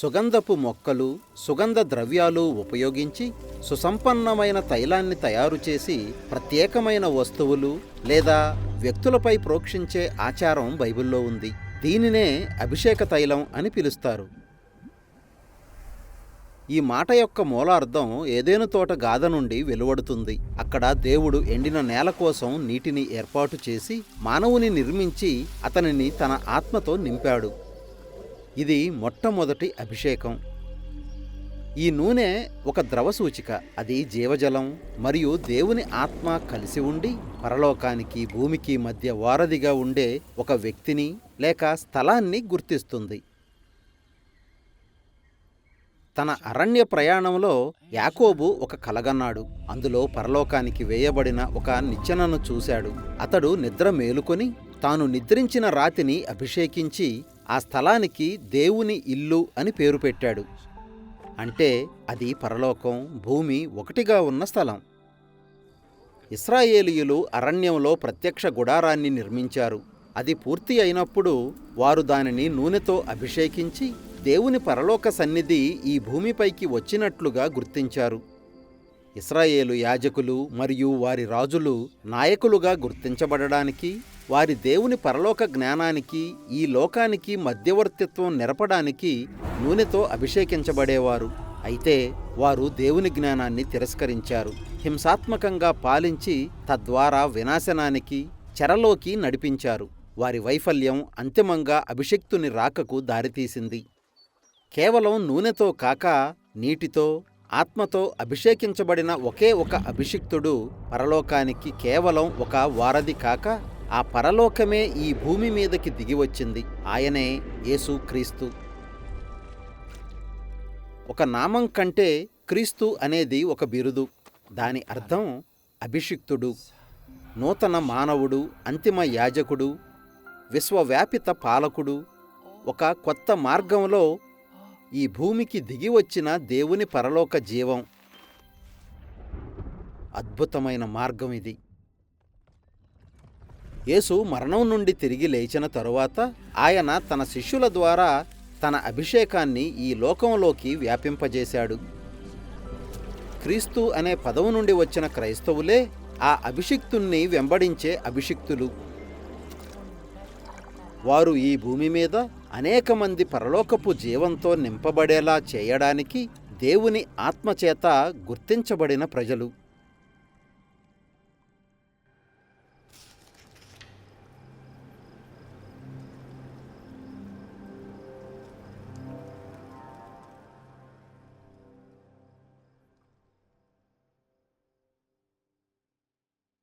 సుగంధపు మొక్కలు సుగంధ ద్రవ్యాలు ఉపయోగించి సుసంపన్నమైన తైలాన్ని తయారు చేసి ప్రత్యేకమైన వస్తువులు లేదా వ్యక్తులపై ప్రోక్షించే ఆచారం బైబిల్లో ఉంది. దీనినే అభిషేక తైలం అని పిలుస్తారు. ఈ మాట యొక్క మూలార్థం ఏదేను తోట గాథ నుండి వెలువడుతుంది. అక్కడ దేవుడు ఎండిన నేల కోసం నీటిని ఏర్పాటు చేసి మానవుని నిర్మించి అతనిని తన ఆత్మతో నింపాడు. ఇది మొట్టమొదటి అభిషేకం. ఈ నూనె ఒక ద్రవ సూచిక. అది జీవజలం మరియు దేవుని ఆత్మ కలిసి ఉండి పరలోకానికి భూమికి మధ్య వారధిగా ఉండే ఒక వ్యక్తిని లేక స్థలాన్ని గుర్తిస్తుంది. తన అరణ్య ప్రయాణంలో యాకోబు ఒక కలగన్నాడు. అందులో పరలోకానికి వేయబడిన ఒక నిచ్చెనను చూశాడు. అతడు నిద్ర మేలుకొని తాను నిద్రించిన రాతిని అభిషేకించి ఆ స్థలానికి దేవుని ఇల్లు అని పేరు పెట్టాడు. అంటే అది పరలోకం భూమి ఒకటిగా ఉన్న స్థలం. ఇస్రాయేలీయులు అరణ్యంలో ప్రత్యక్ష గుడారాన్ని నిర్మించారు. అది పూర్తి అయినప్పుడు వారు దానిని నూనెతో అభిషేకించి దేవుని పరలోక సన్నిధి ఈ భూమిపైకి వచ్చినట్లుగా గుర్తించారు. ఇస్రాయేలు యాజకులు మరియు వారి రాజులు నాయకులుగా గుర్తించబడడానికి వారి దేవుని పరలోక జ్ఞానానికి ఈ లోకానికి మధ్యవర్తిత్వం నెరపడానికి నూనెతో అభిషేకించబడేవారు. అయితే వారు దేవుని జ్ఞానాన్ని తిరస్కరించారు. హింసాత్మకంగా పాలించి తద్వారా వినాశనానికి చెరలోకి నడిపించారు. వారి వైఫల్యం అంతిమంగా అభిషక్తుని రాకకు దారితీసింది. కేవలం నూనెతో కాక నీటితో ఆత్మతో అభిషేకించబడిన ఒకే ఒక అభిషిక్తుడు పరలోకానికి కేవలం ఒక వారధి కాక ఆ పరలోకమే ఈ భూమి మీదకి దిగివచ్చింది ఆయనే యేసు క్రీస్తు. ఒక నామం కంటే క్రీస్తు అనేది ఒక బిరుదు. దాని అర్థం అభిషిక్తుడు నూతన మానవుడు అంతిమ యాజకుడు విశ్వవ్యాపిత పాలకుడు ఒక కొత్త మార్గంలో ఈ భూమికి దిగి వచ్చిన దేవుని పరలోక జీవం. అద్భుతమైన మార్గం ఇది. యేసు మరణం నుండి తిరిగి లేచిన తరువాత ఆయన తన శిష్యుల ద్వారా తన అభిషేకాన్ని ఈ లోకంలోకి వ్యాపింపజేశాడు. క్రీస్తు అనే పదవు నుండి వచ్చిన క్రైస్తవులే ఆ అభిషిక్తుణ్ణి వెంబడించే అభిషిక్తులు. వారు ఈ భూమి మీద అనేక మంది పరలోకపు జీవంతో నింపబడేలా చేయడానికి దేవుని ఆత్మచేత గుర్తించబడిన ప్రజలు.